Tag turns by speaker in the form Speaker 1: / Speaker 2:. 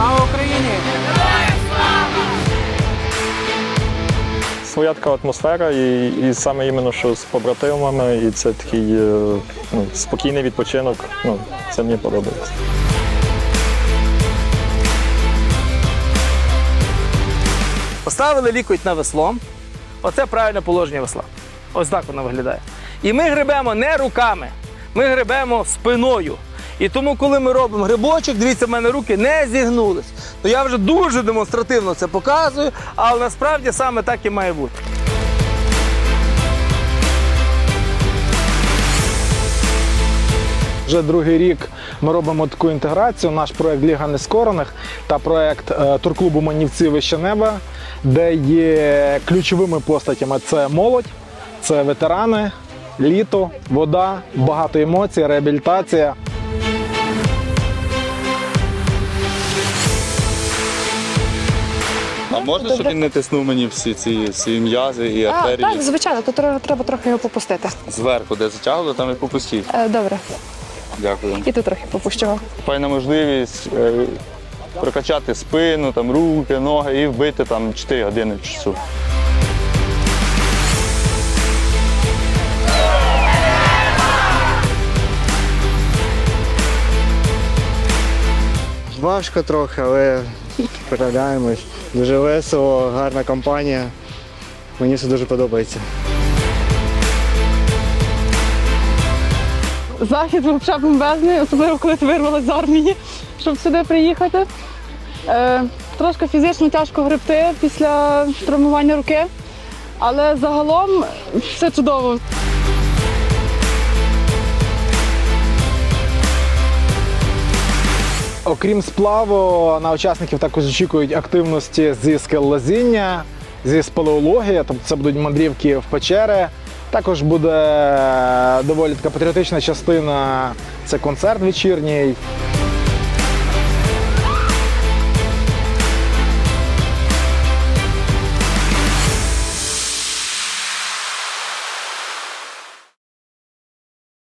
Speaker 1: Слава Україні!
Speaker 2: Своя така атмосфера, і, і саме іменно що з побратимами, і це такий е, ну, спокійний відпочинок. Ну, це мені подобається.
Speaker 1: Поставили лікоть на весло. Оце правильне положення весла. Ось так воно виглядає. І ми гребемо не руками, ми гребемо спиною. І тому, коли ми робимо грибочок, дивіться, в мене руки не зігнулись. То я вже дуже демонстративно це показую, але насправді саме так і має бути.
Speaker 3: Вже другий рік ми робимо таку інтеграцію. Наш проект Ліга Нескорених та проект е, турклубу Манівці Вище неба, де є ключовими постатями це молодь, це ветерани, літо, вода, багато емоцій, реабілітація.
Speaker 4: А можна, щоб він не тиснув мені всі ці всі м'язи і
Speaker 5: А,
Speaker 4: артерії
Speaker 5: так, звичайно, тут треба, треба трохи його попустити.
Speaker 4: зверху, де затягли, там і попустіть.
Speaker 5: Е, добре,
Speaker 4: Дякую.
Speaker 5: і тут трохи попущу. його.
Speaker 4: Файна можливість е, прокачати спину, там, руки, ноги і вбити там 4 години часу.
Speaker 6: Важко трохи, але справляємось. Дуже весело, гарна компанія. Мені все дуже подобається.
Speaker 7: Захід взагалі бомбезний, особливо коли ти вирвалася з армії, щоб сюди приїхати. Е, трошки фізично тяжко гребти після травмування руки, але загалом все чудово.
Speaker 3: Окрім сплаву, на учасників також очікують активності зі скеллазіння, зі спелеології, тобто це будуть мандрівки в печери. Також буде доволі така патріотична частина це концерт вечірній.